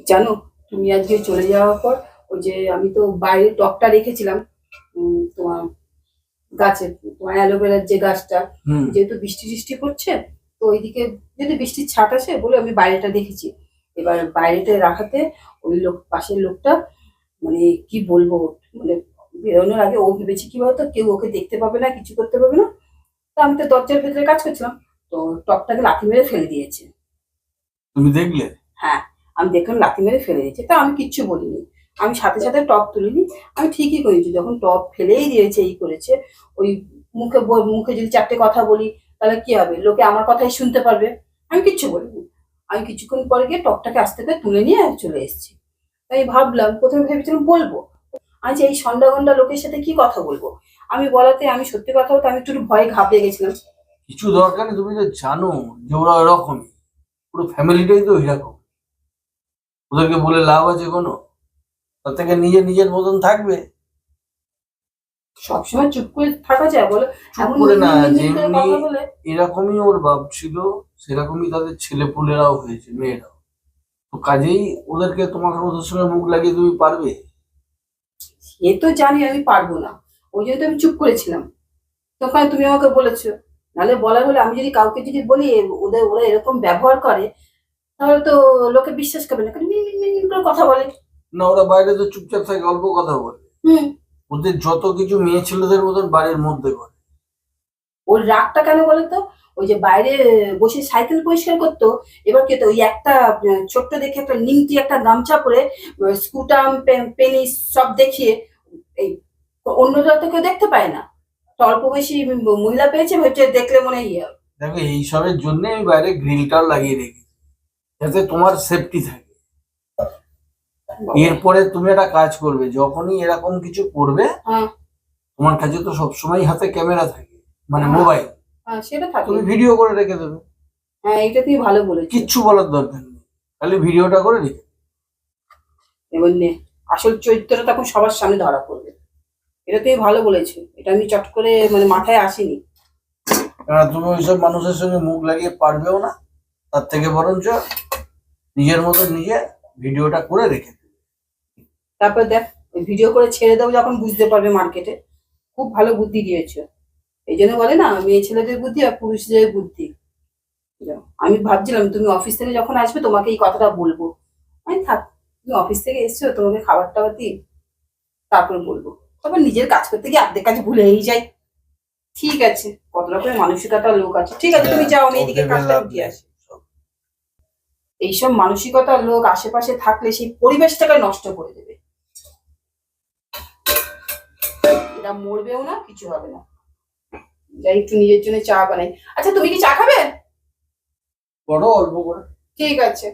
জানো তুমি আজকে চলে যাওয়ার পর ওই যে আমি তো বাইরে টকটা রেখেছিলাম তোমার গাছে তোমার অ্যালোভেরার যে গাছটা যেহেতু বৃষ্টি টিষ্টি পড়ছে তো ওইদিকে যদি বৃষ্টির ছাট আসে বলে আমি বাইরেটা দেখেছি। এবার বাইরেটা রাখাতে ওই লোক পাশের লোকটা মানে কি বলব মানে বেরোনোর আগে ও ভেবেছি কি বলতো কেউ ওকে দেখতে পাবে না কিছু করতে পারবে না। তো আমি তো দরজার ভেতরে কাজ করছিলাম তো টকটাকে লাথি মেরে ফেলে দিয়েছে। তুমি দেখলে? হ্যাঁ। আমি দেখলাম লাথি মেরে ফেলে দিয়েছে। তা আমি কিচ্ছু বলিনি। আমি সাথে সাথে টপ তুলিনি। আমি ঠিকই করেছি, যখন টপ ফেলেই দিয়েছে, এই করেছে, ওই মুখে মুখে যদি চারটে কথা বলি, তাহলে কি হবে? লোকে আমার কথাই শুনতে পারবে? আমি কিচ্ছু বলিনি। আমি কিছুক্ষণ পরে গিয়ে টপটাকে আস্তে করে তুলে নিয়ে চলে এসেছি। তাই ভাবলাম, প্রথমে ভেবেছিলাম বলব আজ এই সন্ধ্যা গন্ডা লোকের সাথে কি কথা বলব? আমি বলাতে, আমি সত্যি কথা বলতে, আমি একটু ভয়ে ঘাবড়ে গেছিলাম। কিছু দরকার নেই, তুমি তো জানো যে ওরা ওরকমই। পুরো ফ্যামিলিটাই তো ওইরকম ওদেরকে বলে লাভ আছে কোনো? তার থেকে নিজে নিজের মতন থাকবে? সবসময় চুপ করে থাকা যায় বলো। চুপ করে না যেমনি এরকমই ওর বাপ ছিল সেরকমই তাদের ছেলে পুলেরাও হয়েছে মেয়েরাও। তো কাজেই ওদেরকে তোমার ওদের সঙ্গে মুখ লাগিয়ে তুমি পারবে? এ তো জানি আমি পারব না। ওই জন্য আমি চুপ করেছিলাম। তখন তুমি আমাকে বলেছ। নাহলে বলার হলে আমি যদি কাউকে যদি বলি ওদের ওরা এরকম ব্যবহার করে তাহলে তো লোকে বিশ্বাস করবে না। কারণ করে কথা বলে। না ওরা বাইরে তো চুপচাপ থাকে অল্প কথা বলে। হুম। ওদের যত কিছু মেয়ে ছেলেদের মতন বাড়ির মধ্যে করে ওর রাগটা কেন বলে তো? ওই যে বাইরে বসে সাইকেল পরিষ্কার করতো এবার কে তো ওই একটা ছোট্ট দেখে একটা নিমটি একটা গামছা পরে স্কুটাম পেনিস সব দেখিয়ে এই অন্যরা তো কেউ দেখতে পায় না। অল্প বয়সী মহিলা পেয়েছে হচ্ছে দেখলে মনে হয় ইয়ে। দেখো এইসবের জন্য আমি বাইরে গ্রিলটাও লাগিয়ে রেখেছি। যাতে তোমার সেফটি থাকে। এরপরে তুমি একটা কাজ করবে যখনই এরকম কিছু করবে হ্যাঁ। তোমার কাছে তো সবসময় হাতে ক্যামেরা থাকে মানে হ্যাঁ। মোবাইল হ্যাঁ সেটা থাকে। তুমি ভিডিও করে রেখে দেবে। হ্যাঁ এটা তুমি ভালো বলেছ কিচ্ছু বলার দরকার নেই। খালি ভিডিওটা করে রেখে এবার নে আসল চরিত্রটা তখন সবার সামনে ধরা পড়বে। এটা তুমি ভালো বলেছ এটা আমি চট করে মানে মাথায় আসেনি। কারণ তুমি ওইসব মানুষের সঙ্গে মুখ লাগিয়ে পারবেও না তার থেকে বরঞ্চ নিজের মতো নিজে ভিডিওটা করে রেখে দেবে। তারপর দেখ ওই ভিডিও করে ছেড়ে দেবো যখন বুঝতে পারবে মার্কেটে খুব ভালো বুদ্ধি দিয়েছ। এই জন্য বলে না মেয়ে ছেলেদের বুদ্ধি আর পুরুষদের বুদ্ধি। আমি ভাবছিলাম তুমি অফিস থেকে যখন আসবে তোমাকে এই কথাটা বলব। আমি থাক তুমি অফিস থেকে এসছো তোমাকে খাবার টাবার দিই তারপর বলব। তারপর নিজের কাজ করতে গিয়ে অর্ধেক কাজ ভুলেই যাই। ঠিক আছে কত রকমের মানসিকতার লোক আছে। ঠিক আছে তুমি যাও আমি এদিকে কাজটা উঠিয়ে আসি। এইসব মানসিকতার লোক আশেপাশে থাকলে সেই পরিবেশটাকে নষ্ট করে দেবে। এটা মরবেও না কিছু হবে না। যাই একটু নিজের জন্য চা বানাই। আচ্ছা তুমি কি চা খাবে? বড় অল্প করে। ঠিক আছে।